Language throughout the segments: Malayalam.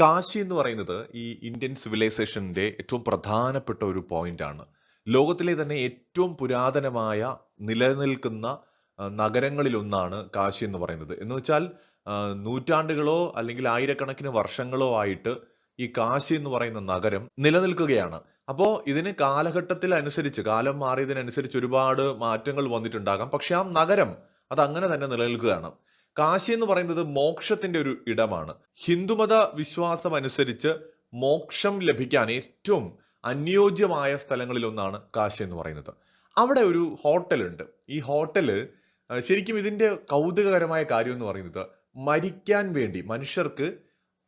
കാശി എന്ന് പറയുന്നത് ഈ ഇന്ത്യൻ സിവിലൈസേഷന്റെ ഏറ്റവും പ്രധാനപ്പെട്ട ഒരു പോയിന്റാണ്. ലോകത്തിലെ തന്നെ ഏറ്റവും പുരാതനമായ നിലനിൽക്കുന്ന നഗരങ്ങളിലൊന്നാണ് കാശി എന്ന് പറയുന്നത്. എന്ന് വെച്ചാൽ നൂറ്റാണ്ടുകളോ അല്ലെങ്കിൽ ആയിരക്കണക്കിന് വർഷങ്ങളോ ആയിട്ട് ഈ കാശി എന്ന് പറയുന്ന നഗരം നിലനിൽക്കുകയാണ്. അപ്പോൾ ഇതിന് കാലഘട്ടത്തിൽ അനുസരിച്ച് കാലം മാറിയതിനനുസരിച്ച് ഒരുപാട് മാറ്റങ്ങൾ വന്നിട്ടുണ്ടാകാം. പക്ഷെ ആ നഗരം അത് അങ്ങനെ തന്നെ നിലനിൽക്കുകയാണ്. കാശി എന്ന് പറയുന്നത് മോക്ഷത്തിന്റെ ഒരു ഇടമാണ്. ഹിന്ദുമത വിശ്വാസം അനുസരിച്ച് മോക്ഷം ലഭിക്കാൻ ഏറ്റവും അനുയോജ്യമായ സ്ഥലങ്ങളിലൊന്നാണ് കാശി എന്ന് പറയുന്നത്. അവിടെ ഒരു ഹോട്ടലുണ്ട്. ഈ ഹോട്ടൽ ശരിക്കും ഇതിന്റെ കൗതുകകരമായ കാര്യം എന്ന് പറയുന്നത് മരിക്കാൻ വേണ്ടി മനുഷ്യർക്ക്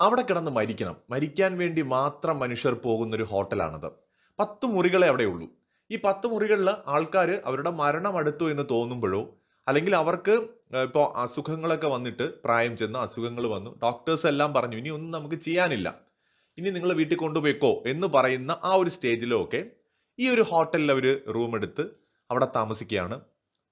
അവിടെ കിടന്ന് മരിക്കണം. മരിക്കാൻ വേണ്ടി മാത്രം മനുഷ്യർ പോകുന്ന ഒരു ഹോട്ടലാണത്. 10 മുറികളെ അവിടെയുള്ളൂ. ഈ പത്ത് മുറികളിൽ ആൾക്കാർ അവരുടെ മരണം അടുത്തു എന്ന് തോന്നുമ്പഴോ അല്ലെങ്കിൽ അവർക്ക് ഇപ്പോൾ ഇപ്പോ അസുഖങ്ങളൊക്കെ വന്നിട്ട് പ്രായം ചെന്ന് അസുഖങ്ങൾ വന്നു. ഡോക്ടേഴ്സ് എല്ലാം പറഞ്ഞു ഇനി ഒന്നും നമുക്ക് ചെയ്യാനില്ല. ഇനി നിങ്ങൾ വീട്ടിൽ കൊണ്ടുപോയിക്കോ എന്ന് പറയുന്ന ആ ഒരു സ്റ്റേജിലോ ഒക്കെ ഈ ഒരു ഹോട്ടലിൽ അവർ റൂം എടുത്ത് അവിടെ താമസിക്കുകയാണ്.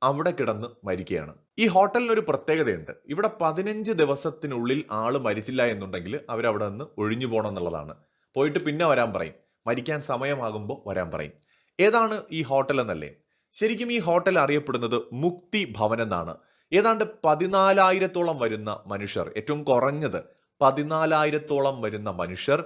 അവിടെ കിടന്ന് മരിക്കുകയാണ്. ഈ ഹോട്ടലിന് ഒരു പ്രത്യേകതയുണ്ട്. ഇവിടെ 15 ദിവസത്തിനുള്ളിൽ ആൾ മരിച്ചില്ല എന്നുണ്ടെങ്കിൽ അവരവിടെ നിന്ന് ഒഴിഞ്ഞു പോകണം എന്നുള്ളതാണ്. പോയിട്ട് പിന്നെ വരാൻ പറയും. മരിക്കാൻ സമയമാകുമ്പോൾ വരാൻ പറയും. ഏതാണ് ഈ ഹോട്ടൽ എന്നല്ലേ? ശരിക്കും ഈ ഹോട്ടൽ അറിയപ്പെടുന്നത് മുക്തി ഭവൻ എന്നാണ്. ഏതാണ്ട് 14,000ത്തോളം വരുന്ന മനുഷ്യർ ഏറ്റവും കുറഞ്ഞത് 14,000ത്തോളം വരുന്ന മനുഷ്യർ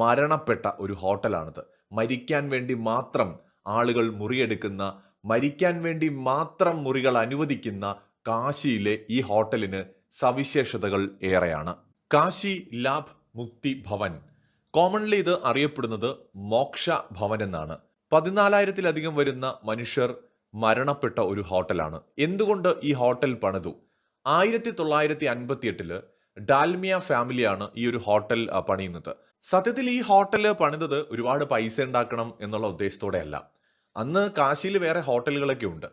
മരണപ്പെട്ട ഒരു ഹോട്ടലാണിത്. മരിക്കാൻ വേണ്ടി മാത്രം ആളുകൾ മുറിയെടുക്കുന്ന മരിക്കാൻ വേണ്ടി മാത്രം മുറികൾ അനുവദിക്കുന്ന കാശിയിലെ ഈ ഹോട്ടലിന് സവിശേഷതകൾ ഏറെയാണ്. കാശി ലാഭ് മുക്തി ഭവൻ കോമൺലി ഇത് അറിയപ്പെടുന്നത് മോക്ഷ ഭവൻ എന്നാണ്. 14,000ത്തിലധികം വരുന്ന മനുഷ്യർ മരണപ്പെട്ട ഒരു ഹോട്ടലാണ്. എന്തുകൊണ്ട് ഈ ഹോട്ടൽ പണിതു? 1958ൽ ഡാൽമിയ ഫാമിലിയാണ് ഈ ഒരു ഹോട്ടൽ പണിയുന്നത്. സത്യത്തിൽ ഈ ഹോട്ടൽ പണിതത് ഒരുപാട് പൈസ ഉണ്ടാക്കണം എന്നുള്ള ഉദ്ദേശത്തോടെയല്ല. അന്ന് കാശിയിൽ വേറെ ഹോട്ടലുകളൊക്കെ ഉണ്ട്.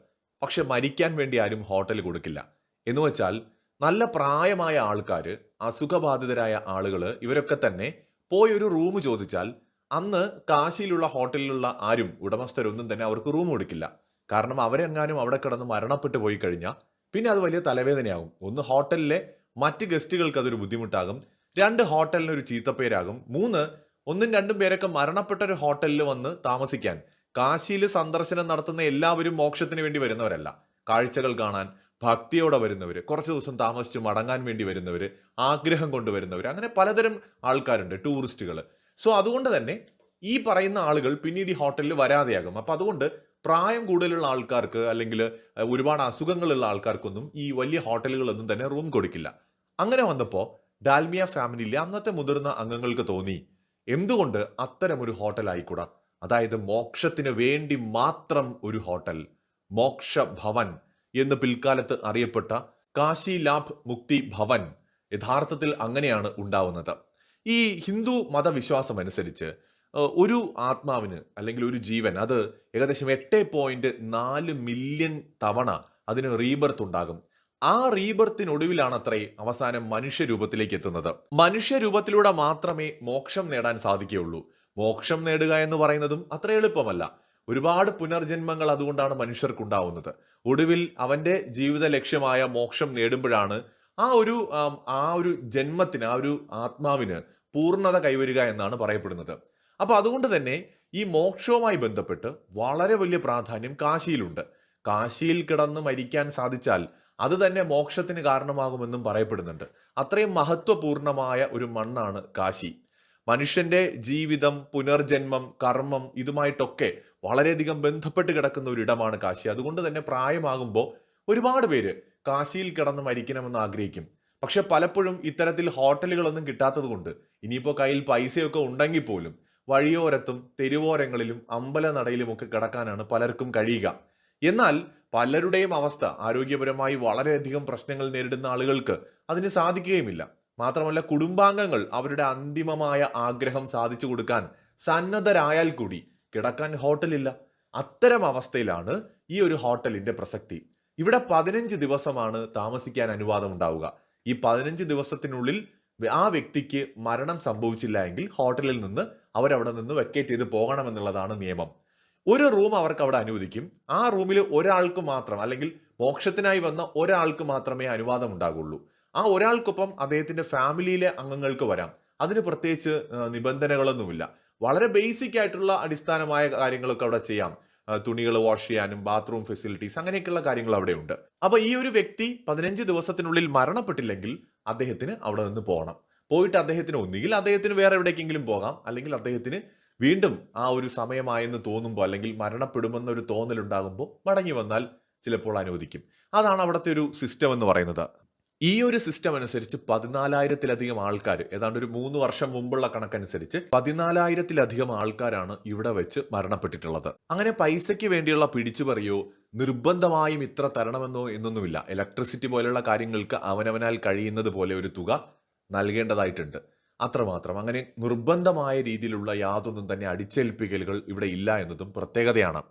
പക്ഷെ മരിക്കാൻ വേണ്ടി ആരും ഹോട്ടൽ കൊടുക്കില്ല. എന്ന് വെച്ചാൽ നല്ല പ്രായമായ ആൾക്കാർ അസുഖബാധിതരായ ആളുകൾ ഇവരൊക്കെ തന്നെ പോയി ഒരു റൂം ചോദിച്ചാൽ അന്ന് കാശിയിലുള്ള ഹോട്ടലിലുള്ള ആരും ഉടമസ്ഥരൊന്നും തന്നെ അവർക്ക് റൂം കൊടുക്കില്ല. കാരണം അവരെങ്ങാനും അവിടെ കിടന്ന് മരണപ്പെട്ടു പോയി കഴിഞ്ഞാൽ പിന്നെ അത് വലിയ തലവേദനയാകും. ഒന്ന് ഹോട്ടലിലെ മറ്റ് ഗസ്റ്റുകൾക്ക് അതൊരു ബുദ്ധിമുട്ടാകും. രണ്ട് ഹോട്ടലിന് ഒരു ചീത്തപ്പേരാകും. മൂന്ന് ഒന്നും രണ്ടും പേരൊക്കെ മരണപ്പെട്ട ഒരു ഹോട്ടലിൽ വന്ന് താമസിക്കാൻ കാശിയിൽ സന്ദർശനം നടത്തുന്ന എല്ലാവരും മോക്ഷത്തിന് വേണ്ടി വരുന്നവരല്ല. കാഴ്ചകൾ കാണാൻ ഭക്തിയോടെ വരുന്നവർ കുറച്ച് ദിവസം താമസിച്ച് മടങ്ങാൻ വേണ്ടി വരുന്നവർ ആഗ്രഹം കൊണ്ടുവരുന്നവർ അങ്ങനെ പലതരം ആൾക്കാരുണ്ട് ടൂറിസ്റ്റുകൾ സോ അതുകൊണ്ട് തന്നെ ഈ പറയുന്ന ആളുകൾ പിന്നീട് ഈ ഹോട്ടലിൽ വരാതെയാകും. അപ്പം അതുകൊണ്ട് പ്രായം കൂടുതലുള്ള ആൾക്കാർക്ക് അല്ലെങ്കിൽ ഒരുപാട് അസുഖങ്ങളുള്ള ആൾക്കാർക്കൊന്നും ഈ വലിയ ഹോട്ടലുകളൊന്നും തന്നെ റൂം കൊടുക്കില്ല. അങ്ങനെ വന്നപ്പോൾ ഡാൽമിയ ഫാമിലിയിലെ അന്നത്തെ മുതിർന്ന അംഗങ്ങൾക്ക് തോന്നി എന്തുകൊണ്ട് അത്തരമൊരു ഹോട്ടൽ ആയിക്കൂടാ? അതായത് മോക്ഷത്തിന് വേണ്ടി മാത്രം ഒരു ഹോട്ടൽ. മോക്ഷ ഭവൻ എന്ന് പിൽക്കാലത്ത് അറിയപ്പെട്ട കാശി ലാഭ് മുക്തി ഭവൻ യഥാർത്ഥത്തിൽ അങ്ങനെയാണ് ഉണ്ടാവുന്നത്. ഈ ഹിന്ദു മതവിശ്വാസം അനുസരിച്ച് ഒരു ആത്മാവിന് അല്ലെങ്കിൽ ഒരു ജീവൻ അത് ഏകദേശം 8.4 മില്യൺ തവണ അതിന് റീബർത്ത് ഉണ്ടാകും. ആ റീബർത്തിനൊടുവിലാണ് അത്രേ അവസാനം മനുഷ്യരൂപത്തിലേക്ക് എത്തുന്നത്. മനുഷ്യരൂപത്തിലൂടെ മാത്രമേ മോക്ഷം നേടാൻ സാധിക്കുകയുള്ളൂ. മോക്ഷം നേടുക എന്ന് പറയുന്നതും അത്ര എളുപ്പമല്ല. ഒരുപാട് പുനർജന്മങ്ങൾ അതുകൊണ്ടാണ് മനുഷ്യർക്കുണ്ടാവുന്നത്. ഒടുവിൽ അവന്റെ ജീവിത ലക്ഷ്യമായ മോക്ഷം നേടുമ്പോഴാണ് ആ ഒരു ആ ഒരു ജന്മത്തിന് ആ ഒരു ആത്മാവിന് പൂർണത കൈവരിക എന്നാണ് പറയപ്പെടുന്നത്. അപ്പൊ അതുകൊണ്ട് തന്നെ ഈ മോക്ഷവുമായി ബന്ധപ്പെട്ട് വളരെ വലിയ പ്രാധാന്യം കാശിയിലുണ്ട്. കാശിയിൽ കിടന്ന് മരിക്കാൻ സാധിച്ചാൽ അത് തന്നെ മോക്ഷത്തിന് കാരണമാകുമെന്നും പറയപ്പെടുന്നുണ്ട്. അത്രയും മഹത്വപൂർണമായ ഒരു മണ്ണാണ് കാശി. മനുഷ്യന്റെ ജീവിതം, പുനർജന്മം, കർമ്മം ഇതുമായിട്ടൊക്കെ വളരെയധികം ബന്ധപ്പെട്ട് കിടക്കുന്ന ഒരു ഇടമാണ് കാശി. അതുകൊണ്ട് തന്നെ പ്രായമാകുമ്പോൾ ഒരുപാട് പേര് കാശിയിൽ കിടന്ന് മരിക്കണമെന്ന് ആഗ്രഹിക്കും. പക്ഷെ പലപ്പോഴും ഇത്തരത്തിൽ ഹോട്ടലുകളൊന്നും കിട്ടാത്തത് കൊണ്ട് ഇനിയിപ്പോൾ കയ്യിൽ പൈസയൊക്കെ ഉണ്ടെങ്കിൽ പോലും വഴിയോരത്തും തെരുവോരങ്ങളിലും അമ്പലനടയിലുമൊക്കെ കിടക്കാനാണ് പലർക്കും കഴിയുക. എന്നാൽ പലരുടെയും അവസ്ഥ ആരോഗ്യപരമായി വളരെയധികം പ്രശ്നങ്ങൾ നേരിടുന്ന ആളുകൾക്ക് അതിന് സാധിക്കുകയുമില്ല. മാത്രമല്ല കുടുംബാംഗങ്ങൾ അവരുടെ അന്തിമമായ ആഗ്രഹം സാധിച്ചു കൊടുക്കാൻ സന്നദ്ധരായാൽ കൂടി കിടക്കാൻ ഹോട്ടലില്ല. അത്തരം അവസ്ഥയിലാണ് ഈ ഒരു ഹോട്ടലിന്റെ പ്രസക്തി. ഇവിടെ 15 ദിവസമാണ് താമസിക്കാൻ അനുവാദം ഉണ്ടാവുക. ഈ 15 ദിവസത്തിനുള്ളിൽ ആ വ്യക്തിക്ക് മരണം സംഭവിച്ചില്ല എങ്കിൽ ഹോട്ടലിൽ നിന്ന് അവരവിടെ നിന്ന് വെക്കേറ്റ് ചെയ്ത് പോകണമെന്നുള്ളതാണ് നിയമം. ഒരു റൂം അവർക്ക് അവിടെ അനുവദിക്കും. ആ റൂമിൽ ഒരാൾക്ക് മാത്രം അല്ലെങ്കിൽ മോക്ഷത്തിനായി വന്ന ഒരാൾക്ക് മാത്രമേ അനുവാദം ഉണ്ടാകുള്ളൂ. ആ ഒരാൾക്കൊപ്പം അദ്ദേഹത്തിന്റെ ഫാമിലിയിലെ അംഗങ്ങൾക്ക് വരാം. അതിന് പ്രത്യേകിച്ച് നിബന്ധനകളൊന്നുമില്ല വളരെ ബേസിക് ആയിട്ടുള്ള അടിസ്ഥാനമായ കാര്യങ്ങളൊക്കെ അവിടെ ചെയ്യാം തുണികൾ വാഷ് ചെയ്യാനും ബാത്റൂം ഫെസിലിറ്റീസ് അങ്ങനെയൊക്കെയുള്ള കാര്യങ്ങൾ അവിടെ ഉണ്ട് അപ്പൊ ഈ ഒരു വ്യക്തി പതിനഞ്ച് ദിവസത്തിനുള്ളിൽ മരണപ്പെട്ടില്ലെങ്കിൽ അദ്ദേഹത്തിന് അവിടെ നിന്ന് പോകണം പോയിട്ട് അദ്ദേഹത്തിന് ഒന്നുകിൽ അദ്ദേഹത്തിന് വേറെ എവിടേക്കെങ്കിലും പോകാം. അല്ലെങ്കിൽ അദ്ദേഹത്തിന് വീണ്ടും ആ ഒരു സമയമായെന്ന് തോന്നുമ്പോൾ അല്ലെങ്കിൽ മരണപ്പെടുമെന്നൊരു തോന്നൽ ഉണ്ടാകുമ്പോൾ മടങ്ങി വന്നാൽ ചിലപ്പോൾ അനുവദിക്കും. അതാണ് അവിടുത്തെ ഒരു സിസ്റ്റം എന്ന് പറയുന്നത്. ഈ ഒരു സിസ്റ്റം അനുസരിച്ച് പതിനാലായിരത്തിലധികം ആൾക്കാർ ഏതാണ്ട് ഒരു മൂന്ന് വർഷം മുമ്പുള്ള കണക്കനുസരിച്ച് പതിനാലായിരത്തിലധികം ആൾക്കാരാണ് ഇവിടെ വെച്ച് മരണപ്പെട്ടിട്ടുള്ളത്. അങ്ങനെ പൈസയ്ക്ക് വേണ്ടിയുള്ള പിടിച്ചുപറിയോ നിർബന്ധമായും ഇത്ര തരണമെന്നോ എന്നൊന്നുമില്ല. ഇലക്ട്രിസിറ്റി പോലെയുള്ള കാര്യങ്ങൾക്ക് അവനവനാൽ കഴിയുന്നത് പോലെ ഒരു തുക നൽകേണ്ടതായിട്ടുണ്ട്. അത്രമാത്രം. അങ്ങനെ നിർബന്ധമായ രീതിയിലുള്ള യാതൊന്നും തന്നെ അടിച്ചേൽപ്പിക്കലുകൾ ഇവിടെ ഇല്ല എന്നതും പ്രത്യേകതയാണ്.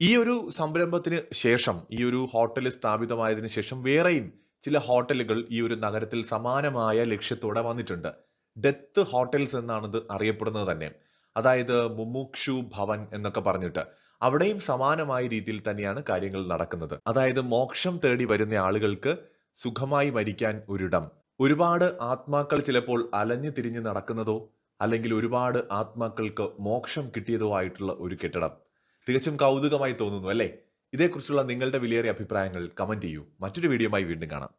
ഈ ഒരു സംരംഭത്തിന് ശേഷം ഈ ഒരു ഹോട്ടൽ സ്ഥാപിതമായതിനു ശേഷം വേറെയും ചില ഹോട്ടലുകൾ ഈ ഒരു നഗരത്തിൽ സമാനമായ ലക്ഷ്യത്തോടെ വന്നിട്ടുണ്ട്. ഡെത്ത് ഹോട്ടൽസ് എന്നാണിത് അറിയപ്പെടുന്നത് തന്നെ. അതായത് മുമുക്ഷു ഭവൻ എന്നൊക്കെ പറഞ്ഞിട്ട്. അവിടെയും സമാനമായ രീതിയിൽ തന്നെയാണ് കാര്യങ്ങൾ നടക്കുന്നത്. അതായത് മോക്ഷം തേടി വരുന്ന ആളുകൾക്ക് സുഖമായി മരിക്കാൻ ഒരിടം. ഒരുപാട് ആത്മാക്കൾ ചിലപ്പോൾ അലഞ്ഞു തിരിഞ്ഞ് നടക്കുന്നതോ അല്ലെങ്കിൽ ഒരുപാട് ആത്മാക്കൾക്ക് മോക്ഷം കിട്ടിയതോ ആയിട്ടുള്ള ഒരു കെട്ടിടം. തികച്ചും കൗതുകമായി തോന്നുന്നു അല്ലേ? ഇതേക്കുറിച്ചുള്ള നിങ്ങളുടെ വിലയേറിയ അഭിപ്രായങ്ങൾ കമന്റ് ചെയ്യൂ. മറ്റൊരു വീഡിയോയുമായി വീണ്ടും കാണാം.